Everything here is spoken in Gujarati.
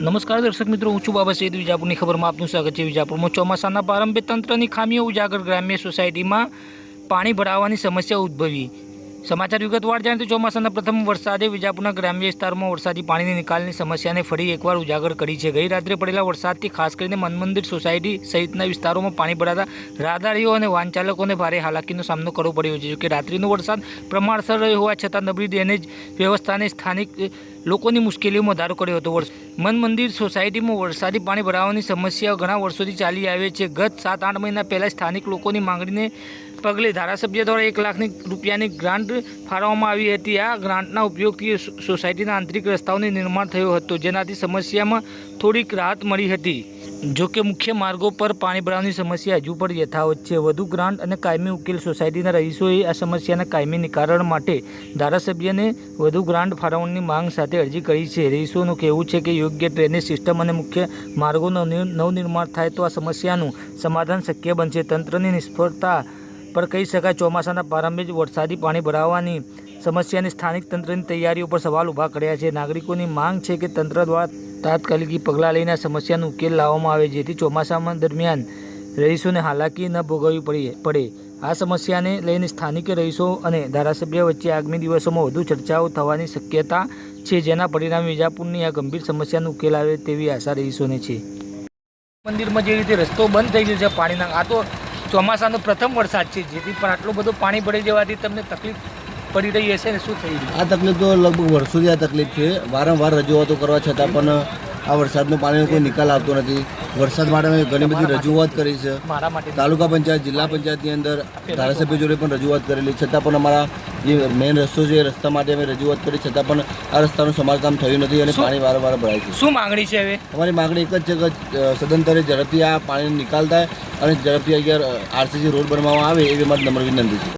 નમસ્કાર દર્શક મિત્રો, હું છું બાબા સૈદ વિજાપુરની ખબરમાં આપનું સ્વાગત છે વિજાપુરમાં. ચોમાસાના પ્રારંભે તંત્રની ખામીઓ ઉજાગર ગ્રામ્ય સોસાયટીમાં પાણી ભરાવાની સમસ્યા ઉદ્ભવી. સમાચાર વિગતવાર જાણીએ તો ચોમાસાના પ્રથમ વરસાદે વિજાપુરના ગ્રામ્ય વિસ્તારમાં વરસાદી પાણીની નિકાલની સમસ્યાને ફરી એકવાર ઉજાગર કરી છે. ગઈ રાત્રે પડેલા વરસાદથી ખાસ કરીને મનમંદિર સોસાયટી સહિતના વિસ્તારોમાં પાણી ભરાતા રાહદારીઓ અને વાહન ચાલકોને ભારે હાલાકીનો સામનો કરવો પડ્યો છે. જોકે રાત્રિનો વરસાદ પ્રમાણસર રહ્યો હોવા છતાં નબળી ડ્રેનેજ વ્યવસ્થાને સ્થાનિક લોકોની મુશ્કેલીઓમાં વધારો કર્યો હતો. મન મંદિર સોસાયટીમાં વરસાદી પાણી ભરાવાની સમસ્યા ઘણા વર્ષોથી ચાલી આવે છે. ગત સાત આઠ મહિના પહેલાં સ્થાનિક લોકોની માંગણીને પગલે ધારાસભ્ય દ્વારા એક લાખની રૂપિયાની ગ્રાન્ટ ફાળવવામાં આવી હતી. આ ગ્રાન્ટના ઉપયોગથી સોસાયટીના આંતરિક રસ્તાઓનું નિર્માણ થયું હતું. જેનાથી સમસ્યામાં થોડીક રાહત મળી હતી. જોકે મુખ્ય માર્ગો પર પાણી ભરાવાની સમસ્યા હજુ પણ યથાવત છે. વધુ ગ્રાન્ટ અને કાયમી ઉકેલ સોસાયટીના રહીશોએ આ સમસ્યાના કાયમી નિકારણ માટે ધારાસભ્યને વધુ ગ્રાન્ટ ફાળવણીની માંગ સાથે અરજી કરી છે. રહીશોનું કહેવું છે કે યોગ્ય ડ્રેનેજ સિસ્ટમ અને મુખ્ય માર્ગોનું નવનિર્માણ થાય તો આ સમસ્યાનું સમાધાન શક્ય બનશે. તંત્રની નિષ્ફળતા પર કહી શકાય ચોમાસાના પ્રારંભે જ વરસાદી પાણી ભરાવાની સમસ્યાની સ્થાનિક તંત્રની તૈયારીઓ પર સવાલ ઊભા કર્યા છે. નાગરિકોની માંગ છે કે તંત્ર દ્વારા તાત્કાલિક પગલાં લઈને સમસ્યાનો ઉકેલ લાવવામાં આવે, જેથી ચોમાસામાં દરમિયાન રહીશોને હાલાકી ન ભોગવવી પડી, પડે. આ સમસ્યાને લઈને સ્થાનિક રહીશો અને ધારાસભ્ય વચ્ચે આગામી દિવસોમાં વધુ ચર્ચાઓ થવાની શક્યતા છે, જેના પરિણામે વિજાપુરની આ ગંભીર સમસ્યાનો ઉકેલ આવે તેવી આશા રહીશોને છે. મંદિરમાં જે રીતે રસ્તો બંધ થઈ ગયો છે પાણીના, આ તો ચોમાસાનો પ્રથમ વરસાદ છે જેથી પણ આટલું બધું પાણી ભરી જવાથી તમને તકલીફ પડી રહી હશે ને શું થઈ રહ્યું? આ તકલીફ તો લગભગ વર્ષોથી આ તકલીફ છે. વારંવાર રજૂઆતો કરવા છતાં પણ આ વરસાદનું પાણીનો કોઈ નિકાલ આવતો નથી. વરસાદ માટે અમે ઘણી બધી રજૂઆત કરી છે. તાલુકા પંચાયત જિલ્લા પંચાયતની અંદર ધારાસભ્ય જોડે પણ રજૂઆત કરેલી. છતાં પણ અમારા જે મેઇન રસ્તો છે એ રસ્તા માટે અમે રજૂઆત કરી. છતાં પણ આ રસ્તાનું સમારકામ થયું નથી અને પાણી વારંવાર ભરાય છે. શું માંગણી છે હવે? અમારી માગણી એક જ છે કે સદંતરે ઝડપથી આ પાણીનો નિકાલ થાય. અને ઝડપથી અહીંયા આરસીસી રોડ બનાવવામાં આવે એવી મારી નમ્ર વિનંતી છે.